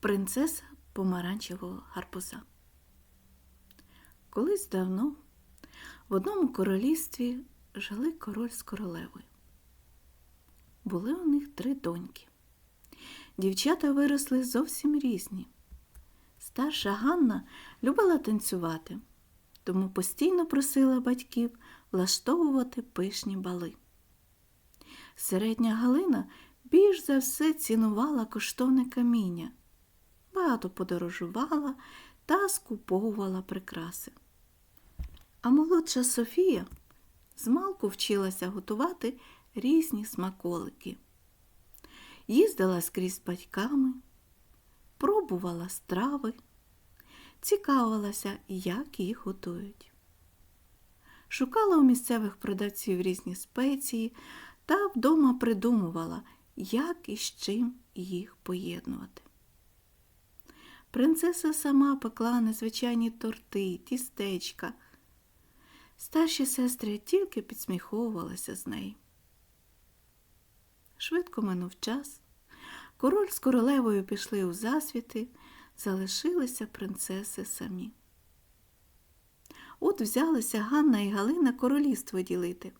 Принцеса помаранчевого гарбуза. Колись давно в одному королівстві жили король з королевою. Були у них три доньки. Дівчата виросли зовсім різні. Старша Ганна любила танцювати, тому постійно просила батьків влаштовувати пишні бали. Середня Галина більш за все цінувала коштовне каміння, багато подорожувала та скуповувала прикраси. А молодша Софія змалку вчилася готувати різні смаколики. Їздила скрізь батьками, пробувала страви, цікавилася, як їх готують. Шукала у місцевих продавців різні спеції та вдома придумувала, як і з чим їх поєднувати. Принцеса сама пекла незвичайні торти, тістечка. Старші сестри тільки підсміховувалися з неї. Швидко минув час. Король з королевою пішли у засвіти, залишилися принцеси самі. От взялися Ганна і Галина королівство ділити.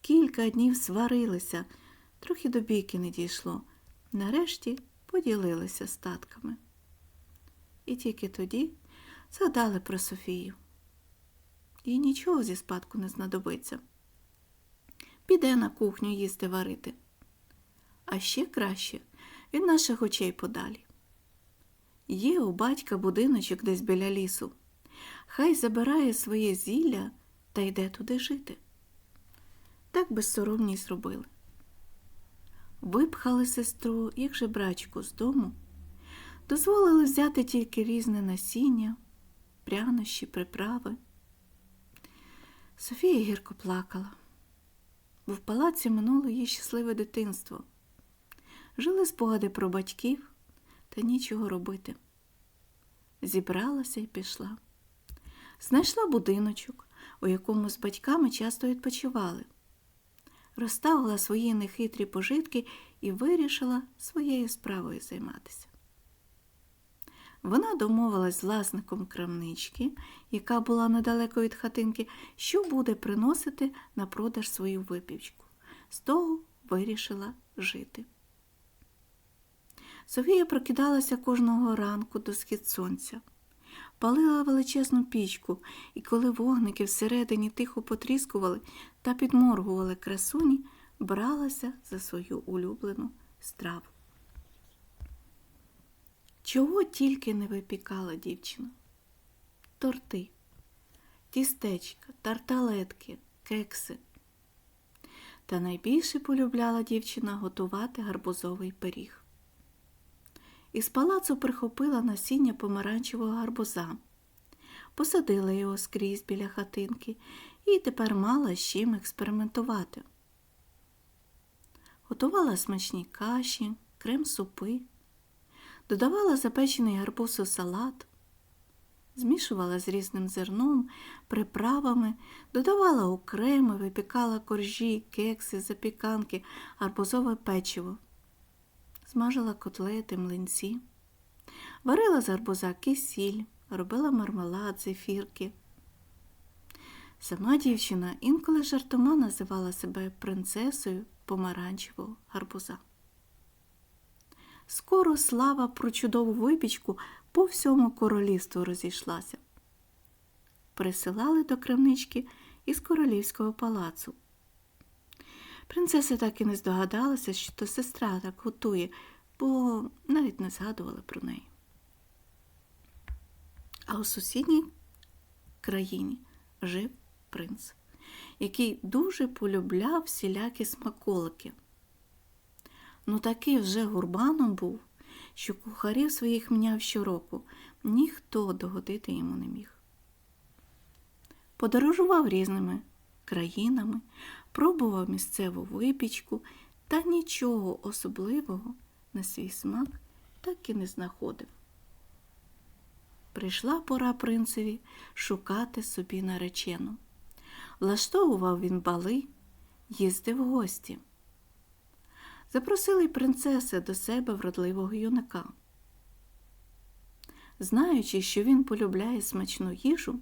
Кілька днів сварилися, трохи до бійки не дійшло. Нарешті поділилися статками. І тільки тоді згадали про Софію. Їй нічого зі спадку не знадобиться. Піде на кухню їсти варити. А ще краще від наших очей подалі. Є у батька будиночок десь біля лісу. Хай забирає своє зілля та йде туди жити. Так безсоромні зробили. Випхали сестру, як жебрачку, з дому, дозволили взяти тільки різне насіння, прянощі, приправи. Софія гірко плакала, бо в палаці минуло її щасливе дитинство. Жили спогади про батьків та нічого робити. Зібралася і пішла. Знайшла будиночок, у якому з батьками часто відпочивали. Розставила свої нехитрі пожитки і вирішила своєю справою займатися. Вона домовилась з власником крамнички, яка була недалеко від хатинки, що буде приносити на продаж свою випічку. З того вирішила жити. Софія прокидалася кожного ранку до схід сонця, палила величезну пічку, і коли вогники всередині тихо потріскували та підморгували красуні, бралася за свою улюблену страву. Чого тільки не випікала дівчина? Торти, тістечка, тарталетки, кекси. Та найбільше полюбляла дівчина готувати гарбузовий пиріг. Із палацу прихопила насіння помаранчевого гарбуза, посадила його скрізь біля хатинки і тепер мала з чим експериментувати. Готувала смачні каші, крем-супи, додавала запечений гарбуз у салат, змішувала з різним зерном, приправами, додавала окремо, випікала коржі, кекси, запіканки, гарбузове печиво смажила котлети, млинці, варила з гарбуза кисіль, робила мармелад, зефірки. Сама дівчина інколи жартома називала себе принцесою помаранчевого гарбуза. Скоро слава про чудову випічку по всьому королівству розійшлася. Присилали до крамнички із королівського палацу. Принцеса так і не здогадалася, що то сестра так готує, бо навіть не згадувала про неї. А у сусідній країні жив принц, який дуже полюбляв всілякі смаколики. Ну такий вже гурбаном був, що кухарів своїх міняв щороку, ніхто догодити йому не міг. Подорожував різними країнами, пробував місцеву випічку та нічого особливого на свій смак так і не знаходив. Прийшла пора принцеві шукати собі наречену. Влаштовував він бали, їздив в гості. Запросили й принцеси до себе вродливого юнака. знаючи, що він полюбляє смачну їжу,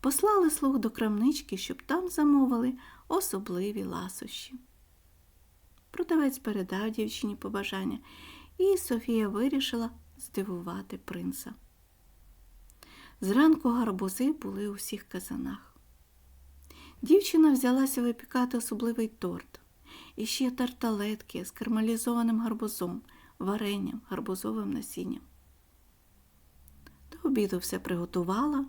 послали слуг до крамнички, щоб там замовили особливі ласощі. Продавець передав дівчині побажання, і Софія вирішила здивувати принца. Зранку гарбузи були у всіх казанах. Дівчина взялася випікати особливий торт, і ще тарталетки з кармалізованим гарбузом, варенням, гарбузовим насінням. До обіду все приготувала,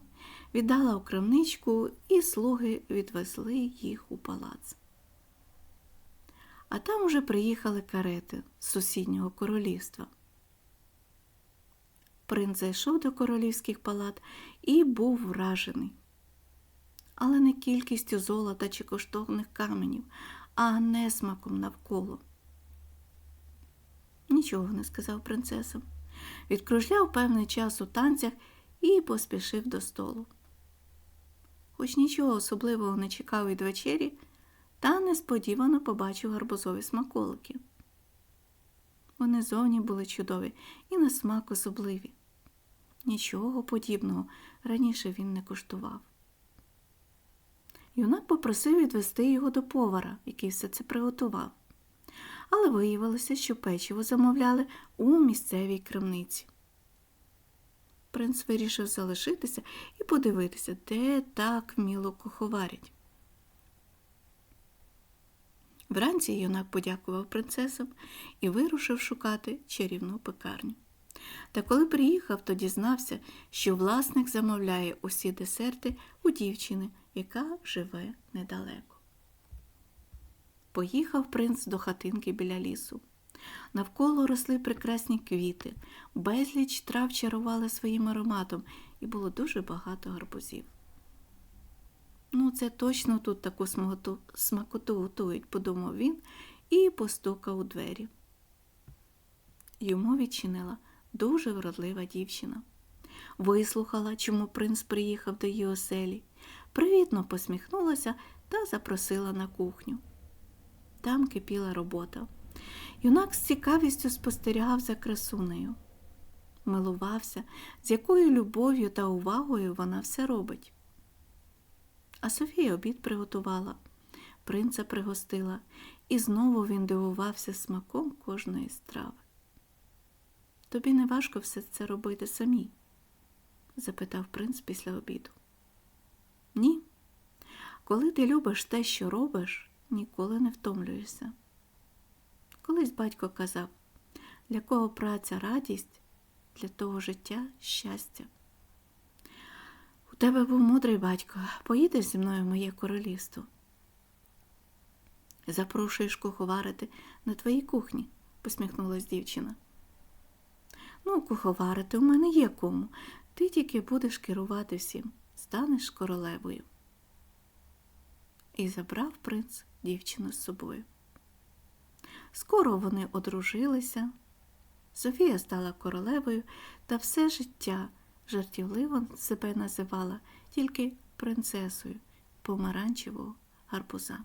віддала у крамничку, і слуги відвезли їх у палац. А там уже приїхали карети з сусіднього королівства. Принц зайшов до королівських палат і був вражений. Але не кількістю золота чи коштовних каменів, а несмаком навколо. Нічого не сказав принцесам. Відкружляв певний час у танцях і поспішив до столу. Хоч нічого особливого не чекав від вечері, та несподівано побачив гарбузові смаколики. Вони зовні були чудові і на смак особливі. Нічого подібного раніше він не куштував. Юнак попросив відвести його до повара, який все це приготував. Але виявилося, що печиво замовляли у місцевій крамниці. Принц вирішив залишитися і подивитися, де так вміло куховарять. Вранці юнак подякував принцесам і вирушив шукати чарівну пекарню. Та коли приїхав, то дізнався, що власник замовляє усі десерти у дівчини, яка живе недалеко. Поїхав принц до хатинки біля лісу. Навколо росли прекрасні квіти, безліч трав чарували своїм ароматом, і було дуже багато гарбузів. Ну, це точно тут таку смакоту, смакоту готують, подумав він і постукав у двері. Йому відчинила дуже вродлива дівчина. Вислухала, чому принц приїхав до її оселі, привітно посміхнулася та запросила на кухню. Там кипіла робота. Юнак з цікавістю спостерігав за красунею. Милувався, з якою любов'ю та увагою вона все робить. А Софія обід приготувала, принца пригостила, і знову він дивувався смаком кожної страви. Тобі не важко все це робити самі? запитав принц після обіду. Ні. Коли ти любиш те, що робиш, ніколи не втомлюєшся. Колись батько казав, для кого праця радість, для того життя щастя. У тебе був мудрий батько, поїдеш зі мною в моє королівство. Запрошуєш куховарити на твоїй кухні, посміхнулась дівчина. Ну, куховарити у мене є кому. Ти тільки будеш керувати всім, станеш королевою. І забрав принц дівчину з собою. Скоро вони одружилися. Софія стала королевою та все життя жартівливо себе називала тільки принцесою помаранчевого гарбуза.